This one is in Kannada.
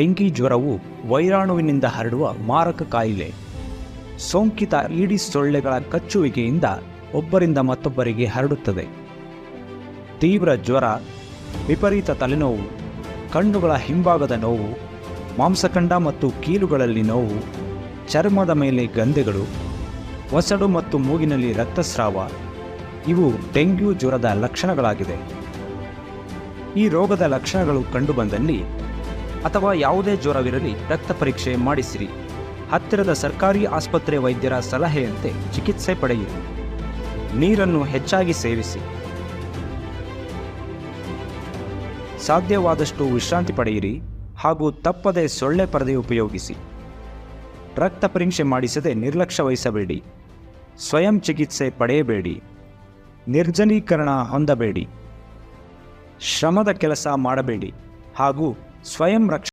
ಡೆಂಗಿ ಜ್ವರವು ವೈರಾಣುವಿನಿಂದ ಹರಡುವ ಮಾರಕ ಕಾಯಿಲೆ. ಸೋಂಕಿತ ಈಡಿಸ್ ಸೊಳ್ಳೆಗಳ ಕಚ್ಚುವಿಕೆಯಿಂದ ಒಬ್ಬರಿಂದ ಮತ್ತೊಬ್ಬರಿಗೆ ಹರಡುತ್ತದೆ. ತೀವ್ರ ಜ್ವರ, ವಿಪರೀತ ತಲೆನೋವು, ಕಣ್ಣುಗಳ ಹಿಂಭಾಗದ ನೋವು, ಮಾಂಸಖಂಡ ಮತ್ತು ಕೀಲುಗಳಲ್ಲಿ ನೋವು, ಚರ್ಮದ ಮೇಲೆ ಗಂಧೆಗಳು, ಒಸಡು ಮತ್ತು ಮೂಗಿನಲ್ಲಿ ರಕ್ತಸ್ರಾವ, ಇವು ಡೆಂಗ್ಯೂ ಜ್ವರದ ಲಕ್ಷಣಗಳಾಗಿದೆ ಈ ರೋಗದ ಲಕ್ಷಣಗಳು ಕಂಡುಬಂದಲ್ಲಿ ಅಥವಾ ಯಾವುದೇ ಜ್ವರವಿರಲಿ ರಕ್ತ ಪರೀಕ್ಷೆ ಮಾಡಿಸಿರಿ. ಹತ್ತಿರದ ಸರ್ಕಾರಿ ಆಸ್ಪತ್ರೆ ವೈದ್ಯರ ಸಲಹೆಯಂತೆ ಚಿಕಿತ್ಸೆ ಪಡೆಯಿರಿ. ನೀರನ್ನು ಹೆಚ್ಚಾಗಿ ಸೇವಿಸಿ. ಸಾಧ್ಯವಾದಷ್ಟು ವಿಶ್ರಾಂತಿ ಪಡೆಯಿರಿ ಹಾಗೂ ತಪ್ಪದೆ ಸೊಳ್ಳೆ ಪರದೆ ಉಪಯೋಗಿಸಿ. ರಕ್ತ ಪರೀಕ್ಷೆ ಮಾಡಿಸದೆ ನಿರ್ಲಕ್ಷ್ಯ ವಹಿಸಬೇಡಿ. ಸ್ವಯಂ ಚಿಕಿತ್ಸೆ ಪಡೆಯಬೇಡಿ. ನಿರ್ಜಲೀಕರಣ ಹೊಂದಬೇಡಿ. ಶ್ರಮದ ಕೆಲಸ ಮಾಡಬೇಡಿ ಹಾಗೂ ಸ್ವಯಂ ರಕ್ಷ